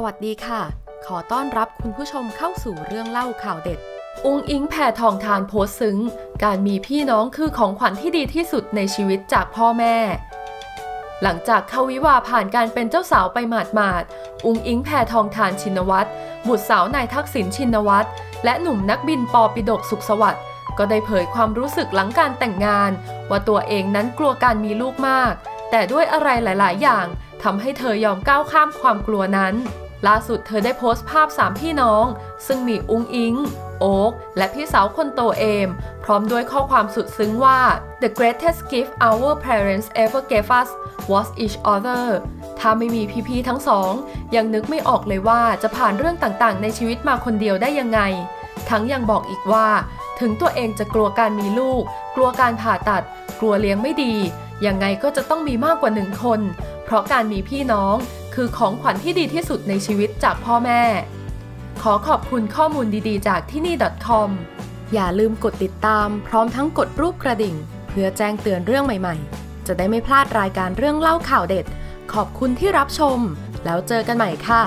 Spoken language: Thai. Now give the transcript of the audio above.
สวัสดีค่ะ ขอต้อนรับคุณผู้ชมเข้าสู่เรื่องเล่าข่าวเด็ดอุงอิงแผ่ทองทานโพสซึ้ง การมีพี่น้องคือของขวัญที่ดีที่สุดในชีวิตจากพ่อแม่ หลังจากเขาวิวาผ่านการเป็นเจ้าสาวไปหมาดหมาดๆอุงอิงแผ่ทองทานชินวัตรบุตรสาวนายทักษิณชินวัตรและหนุ่มนักบินปอปิดกสุขสวัสดิ์ก็ได้เผยความรู้สึกหลังการแต่งงาน ว่าตัวเองนั้นกลัวการมีลูกมาก แต่ด้วยอะไรหลาย ๆ อย่างทำให้เธอยอมก้าวข้ามความกลัวนั้น ล่าสุดเธอได้โพสต์ภาพสามพี่น้อง ซึ่งมีอุงอิง โอ๊กและพี่สาวคนโตเอม พร้อมด้วยข้อความสุดซึ้งว่า The greatest gift our parents ever gave us was each other ถ้าไม่มีพี่ๆทั้งสอง ยังนึกไม่ออกเลยว่าจะผ่านเรื่องต่างๆ ในชีวิตมาคนเดียวได้ยังไง ทั้งยังบอกอีกว่า ถึงตัวเองจะกลัวการมีลูก กลัวการผ่าตัด กลัวเลี้ยงไม่ดี ยังไงก็จะต้องมีมากกว่าหนึ่งคน เพราะการมีพี่น้อง คือของขวัญที่ดีที่สุดในชีวิตจากพ่อแม่ ขอขอบคุณข้อมูลดีๆ จากที่นี่ .com อย่าลืมกดติดตามพร้อมทั้งกดรูปกระดิ่ง เพื่อแจ้งเตือนเรื่องใหม่ๆ จะได้ไม่พลาดรายการเรื่องเล่าข่าวเด็ด ขอบคุณที่รับชม แล้วเจอกันใหม่ค่ะ